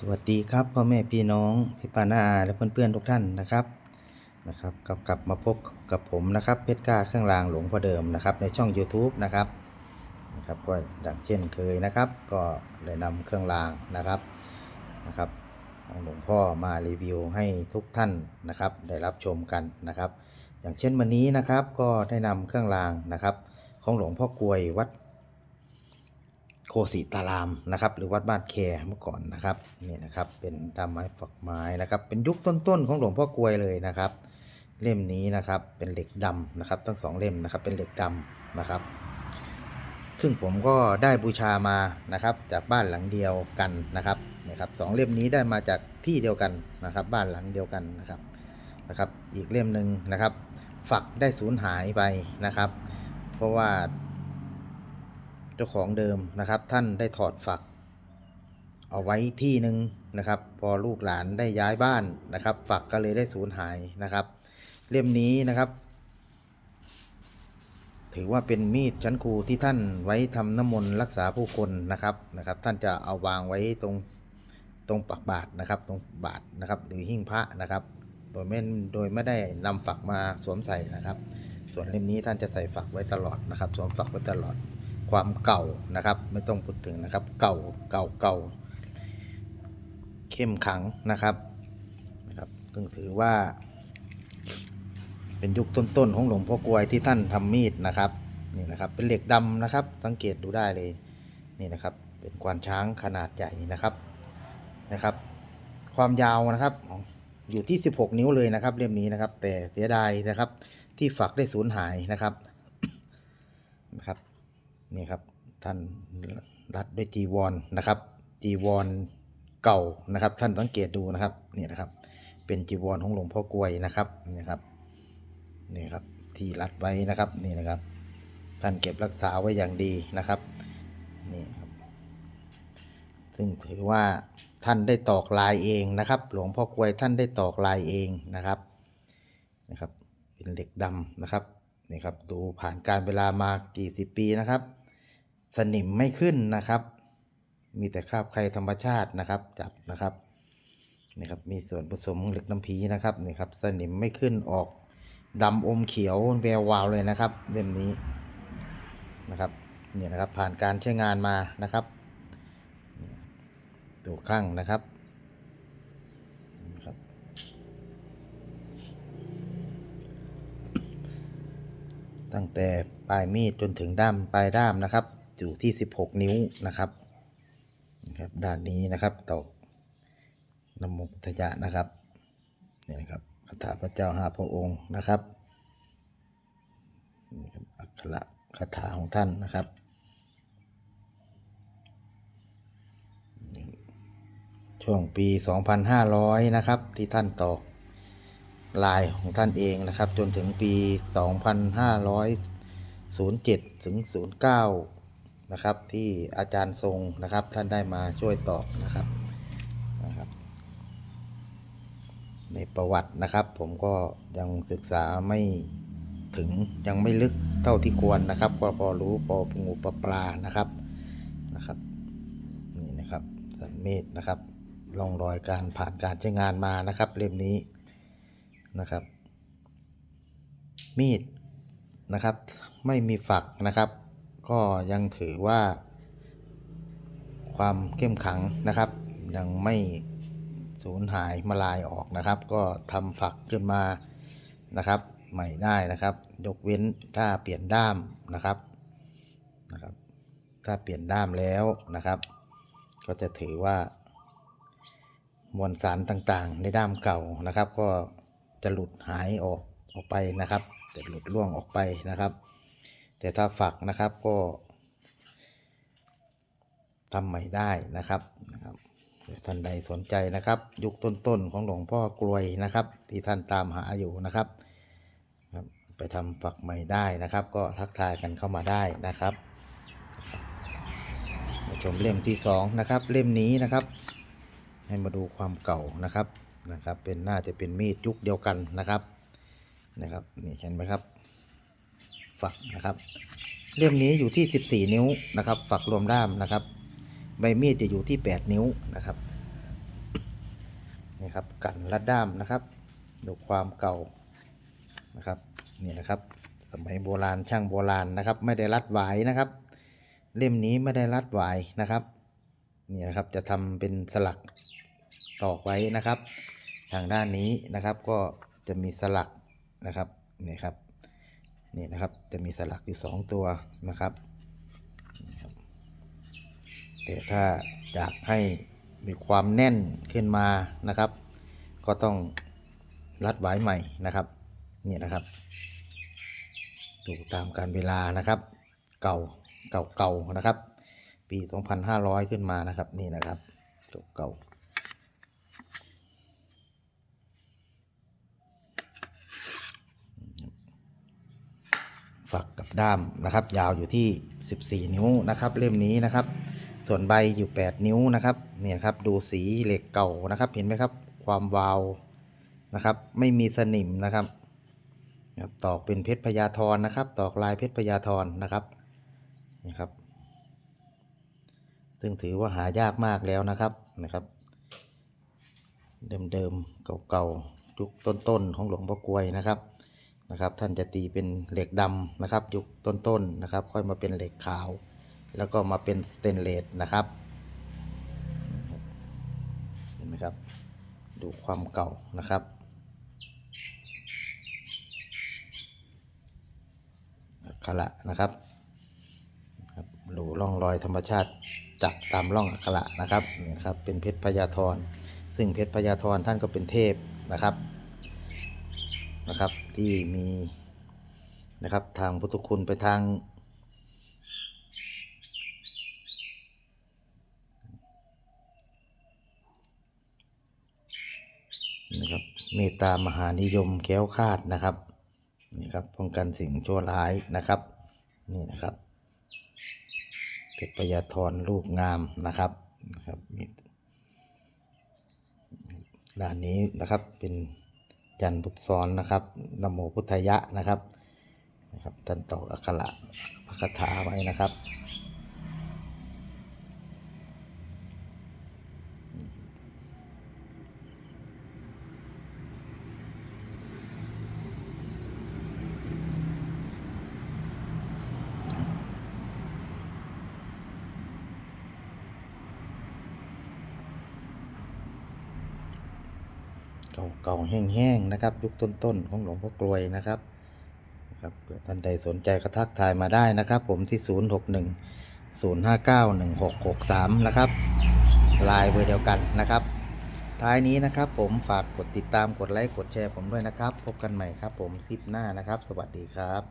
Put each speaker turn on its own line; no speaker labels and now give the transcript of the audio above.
สวัสดีครับพ่อแม่พี่น้องพี่ป้าน้าอาและเพื่อนๆทุกท่านนะครับนะครับกลับกลับมาพบกับผมนะครับเพชรกล้าเครื่องรางหลวงพ่อเดิมนะครับ ในช่อง YouTube นะครับนะครับก็ดังเช่นเคยนะครับ ก็เลยนำเครื่องรางนะครับนะครับของหลวงพ่อมารีวิวให้ทุกท่านนะครับ ได้รับชมกันนะครับ อย่างเช่นวันนี้นะครับก็ได้นำเครื่องรางนะครับ ของหลวงพ่อกลวยวัด สิตารามนะครับ หรือวัดบ้านแคเมื่อก่อนนะครับนี่นะครับเป็นดามไม้ฝักไม้นะครับ เป็นยุคต้นๆของหลวงพ่อกลวยเลยนะครับ เล่มนี้นะครับเป็นเหล็กดำนะครับทั้งสองเล่มนะครับเป็นเหล็กดำนะครับ ซึ่งผมก็ได้บูชามานะครับ จากบ้านหลังเดียวกันนะครับนะครับสองเล่มนี้ได้มาจากที่เดียวกันนะครับ บ้านหลังเดียวกันนะครับนะครับ อีกเล่มหนึ่งนะครับ ฝักได้สูญหายไปนะครับ เพราะว่า เจ้าของเดิมนะครับ ท่านได้ถอดฝัก เอาไว้ที่หนึ่งนะครับ พอลูกหลานได้ย้ายบ้านนะครับ ฝักก็เลยได้สูญหายนะครับ เล่มนี้นะครับ ถือว่าเป็นมีดชั้นครูที่ท่านไว้ทำน้ำมนต์รักษาผู้คนนะครับนะครับ ท่านจะเอาวางไว้ตรงตรงปักบาทนะครับ ตรงบาทนะครับ หรือหิ้งพระนะครับ โดยไม่โดยไม่ได้นำฝักมาสวมใส่นะครับ ส่วนเล่มนี้ท่านจะใส่ฝักไว้ตลอดนะครับ สวมฝักไว้ตลอด ความเก่านะครับ ไม่ต้องพูดถึงนะครับ เก่าเก่าเก่าเข้มขังนะครับนะครับซึ่งถือว่า เป็นยุคต้นๆของหลวงพ่อกลวยที่ท่านทำมีดนะครับนี่นะครับ เป็นเหล็กดำนะครับ สังเกตดูได้เลยนี่นะครับ เป็นควานช้างขนาดใหญ่นะครับนะครับ ความยาวนะครับอยู่ที่ 16 นิ้วเลยนะครับเล่มนี้นะครับ แต่เสียดายนะครับที่ฝักได้สูญหายนะครับนะครับ นี่ครับท่านรัดด้วยจีวรนะครับจีวรเก่านะครับ ท่านสังเกตดูนะครับนี่นะครับ เป็นจีวรของหลวงพ่อกลวยนะครับนี่ครับนี่ครับที่รัดไว้นะครับนี่นะครับ ท่านเก็บรักษาไว้อย่างดีนะครับนี่ครับซึ่งถือว่าท่านได้ตอกลายเองนะครับ หลวงพ่อกลวยท่านได้ตอกลายเองนะครับนะครับ เป็นเหล็กดำนะครับนี่ครับดูผ่านการเวลามากี่สิบปีนะครับ สนิมไม่ขึ้นนะครับ มีแต่คราบไครธรรมชาตินะครับ จับนะครับนี่ครับมีส่วนผสมของเหล็กน้ำพีนะครับนี่ครับ สนิมไม่ขึ้นออกดำอมเขียวแวววาวเลยนะครับเล่มนี้นะครับเนี่ยนะครับผ่านการใช้งานมานะครับดูข้างนะครับนะครับ ตั้งแต่ปลายมีดจนถึงด้ามปลายด้ามนะครับ อยู่ที่ 16 นิ้วนะครับนะครับ ด้านนี้นะครับตอกนโมพุทธะนะครับนี่นะครับคาถาพระเจ้าห้าพระองค์นะครับนี่ครับอักขระคาถาของท่านนะครับช่วงปี 2,500 นะครับ ที่ท่านตอกลายของท่านเองนะครับ จนถึงปี 2,507 ถึง 09 นะครับ ที่อาจารย์ทรงนะครับ ท่านได้มาช่วยตอกนะครับนะครับ ในประวัตินะครับ ผมก็ยังศึกษาไม่ถึงยังไม่ลึกเท่าที่ควรนะครับก็พอรู้พองูปลาปลานะครับนะครับนี่นะครับสันเมธนะครับร่องรอยการผ่านการใช้งานมานะครับ เล่มนี้นะครับ มีดนะครับ ไม่มีฝักนะครับ ก็ยังถือว่า ความเข้มขังนะครับ ยังไม่สูญหายมาลายออกนะครับ ก็ทำฝักขึ้นมานะครับ ใหม่ได้นะครับ ยกเว้นถ้าเปลี่ยนด้ามนะครับนะครับ ถ้าเปลี่ยนด้ามแล้วนะครับ ก็จะถือว่ามวลสารต่างๆ ในด้ามเก่านะครับ ก็จะหลุดหายออกออกไปนะครับ จะหลุดร่วงออกไปนะครับ แต่ถ้าฝักนะครับก็ทำใหม่ได้นะครับนะครับท่านใดสนใจนะครับ ยุคต้นๆของหลวงพ่อกลวยนะครับ ที่ท่านตามหาอยู่นะครับครับไปทำฝักใหม่ได้นะครับ ก็ทักทายกันเข้ามาได้นะครับมาชมเล่มที่สองนะครับเล่มนี้นะครับ ให้มาดูความเก่านะครับนะครับ เป็นน่าจะเป็นมีดยุคเดียวกันนะครับนะครับนี่เห็นไหมครับ ฝักนะครับ เล่มนี้อยู่ที่ 14 นิ้วนะครับ ฝักรวมด้ามนะครับ ใบมีดจะอยู่ที่ 8 นิ้วนะครับนี่ครับกันลัดด้ามนะครับ ดูความเก่านะครับนี่นะครับ สมัยโบราณช่างโบราณนะครับ ไม่ได้รัดหวายนะครับ เล่มนี้ไม่ได้รัดหวายนะครับนี่นะครับจะทำเป็นสลักตอกไว้นะครับ ทางด้านนี้นะครับก็จะมีสลักนะครับนี่ครับ นี่นะครับจะมีสลักอยู่สองตัวนะครับนี่ครับ แต่ถ้าอยากให้มีความแน่นขึ้นมานะครับ ก็ต้องรัดไว้ใหม่นะครับนี่นะครับดูตามการเวลานะครับ เก่าเก่าเก่านะครับ ปี 2500 ขึ้นมานะครับนี่นะครับเก่าเก่า ฝักกับด้ามนะครับ ยาวอยู่ที่ 14 นิ้วนะครับ เล่มนี้นะครับ ส่วนใบอยู่ 8 นิ้วนะครับเนี่ยครับดูสีเหล็กเก่านะครับ เห็นไหมครับ ความวาวนะครับ ไม่มีสนิมนะครับครับตอกเป็นเพชรพญาธรนะครับ ตอกลายเพชรพญาธรนะครับนี่ครับ ซึ่งถือว่าหายากมากแล้วนะครับนะครับ เดิมๆเก่าๆยุคต้นๆของหลวงพ่อกลวยนะครับ นะครับ ท่านจะตีเป็นเหล็กดำนะครับ ยุคต้นๆนะครับ ค่อยมาเป็นเหล็กขาว แล้วก็มาเป็นสเตนเลสนะครับเห็นไหมครับ ดูความเก่านะครับอักขระนะครับครับดูร่องรอยธรรมชาติจับตามร่องอักขระนะครับนี่นะครับเป็นเพชรพญาธรซึ่งเพชรพญาธรท่านก็เป็นเทพนะครับนะครับ ที่มีนะครับทางพุทธคุณไปทาง นะครับเมตตามหานิยมแก้วคาดนะครับนี่ครับป้องกันสิ่งชั่วร้ายนะครับ นี่นะครับเพชรพยาธรลูกงามนะครับนะครับด้านนี้นะครับเป็น ยันพุทธซ้อนนะครับนโมพุทธยะนะครับนะครับท่านตอกอักขระพระคาถาไว้นะครับ เก่าๆแห้งๆนะครับ ยุคต้นๆของหลวงพ่อกลวยนะครับครับเผื่อท่านใดสนใจก็ทักทายมาได้นะครับ ผมที่ 061 059 1663 นะครับไลน์เบอร์เดียวกันนะครับ ท้ายนี้นะครับผมฝากกดติดตามกดไลค์กดแชร์ผมด้วยนะครับ พบกันใหม่ครับผมซิปหน้านะครับ สวัสดีครับ